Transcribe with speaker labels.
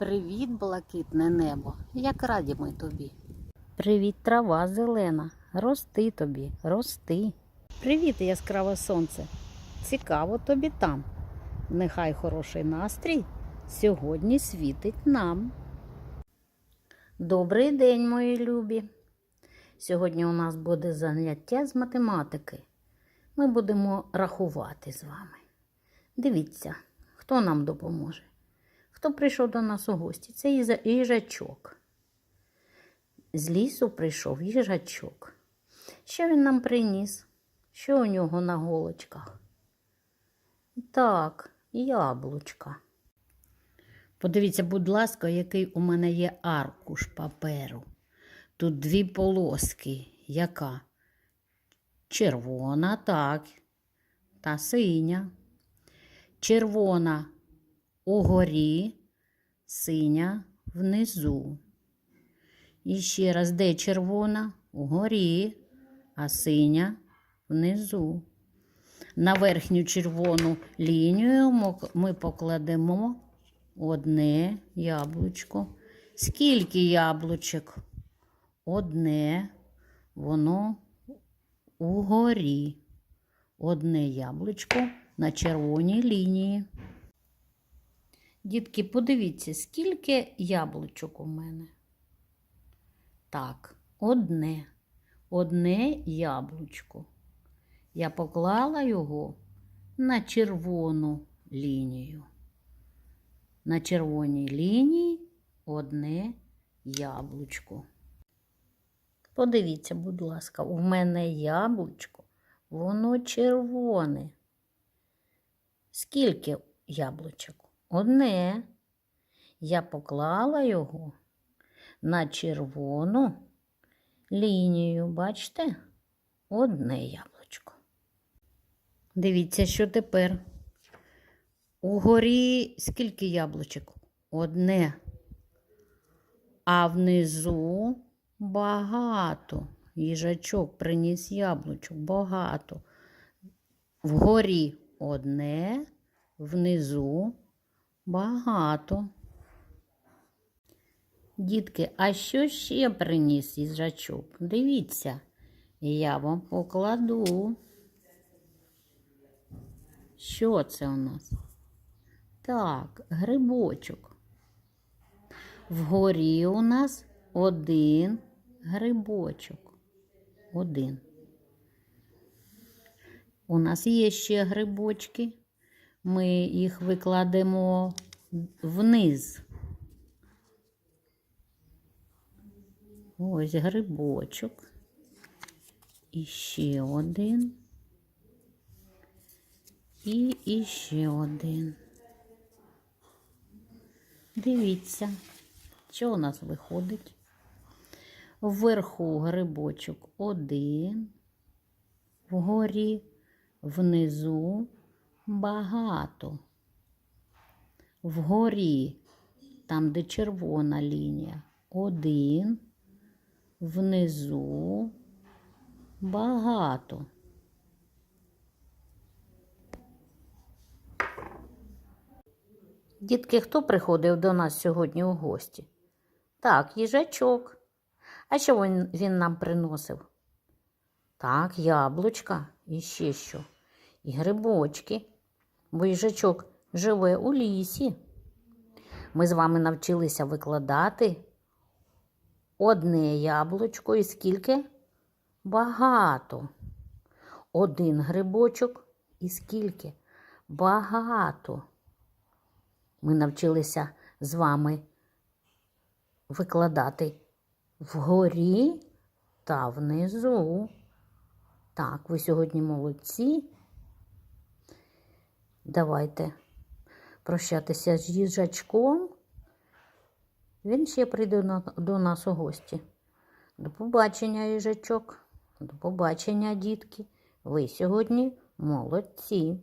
Speaker 1: Привіт, блакитне небо, як раді ми тобі. Привіт, трава зелена, рости тобі, рости. Привіт, яскраве сонце. Цікаво тобі там. Нехай хороший настрій сьогодні світить нам. Добрий день, мої любі. Сьогодні у нас буде заняття з математики. Ми будемо рахувати з вами. Дивіться, хто нам допоможе. Хто прийшов до нас у гості? Це їжачок. З лісу прийшов їжачок. Що він нам приніс? Що у нього на голочках? Так, яблучка. Подивіться, будь ласка, який у мене є аркуш паперу. Тут дві полоски. Яка? Червона, так, та синя. Червона угорі, синя внизу. І ще раз, де червона? Угорі, а синя внизу. На верхню червону лінію ми покладемо одне яблучко. Скільки яблучок? Одне, воно угорі. Одне яблучко на червоній лінії. Дітки, подивіться, скільки яблучок у мене. Так, одне. Одне яблучко. Я поклала його на червону лінію. На червоній лінії одне яблучко. Подивіться, будь ласка, у мене яблучко, воно червоне. Скільки яблучок? Одне. Я поклала його на червону лінію. Бачите? Одне яблучко. Дивіться, що тепер. Угорі скільки яблучок? Одне. А внизу багато. Їжачок приніс яблучок, багато. Вгорі одне, внизу багато. Дітки, а що ще приніс їжачок? Дивіться, я вам покладу. Що це у нас? Так, грибочок. Вгорі у нас один грибочок. Один. У нас є ще грибочки. Ми їх викладемо вниз. Ось грибочок. І ще один. І іще один. Дивіться, що у нас виходить. Вверху грибочок один, вгорі, внизу багато. Вгорі, там, де червона лінія, один, внизу багато. Дітки, хто приходив до нас сьогодні у гості? Так, їжачок. А що він, він нам приносив? Так, яблучка і ще що. І грибочки. Бо їжачок живе у лісі. Ми з вами навчилися викладати одне яблучко і скільки? Багато. Один грибочок і скільки? Багато. Ми навчилися з вами викладати вгорі та внизу. Так, ви сьогодні молодці. Давайте прощатися з їжачком. Він ще прийде до нас у гості. До побачення, їжачок. До побачення, дітки. Ви сьогодні молодці.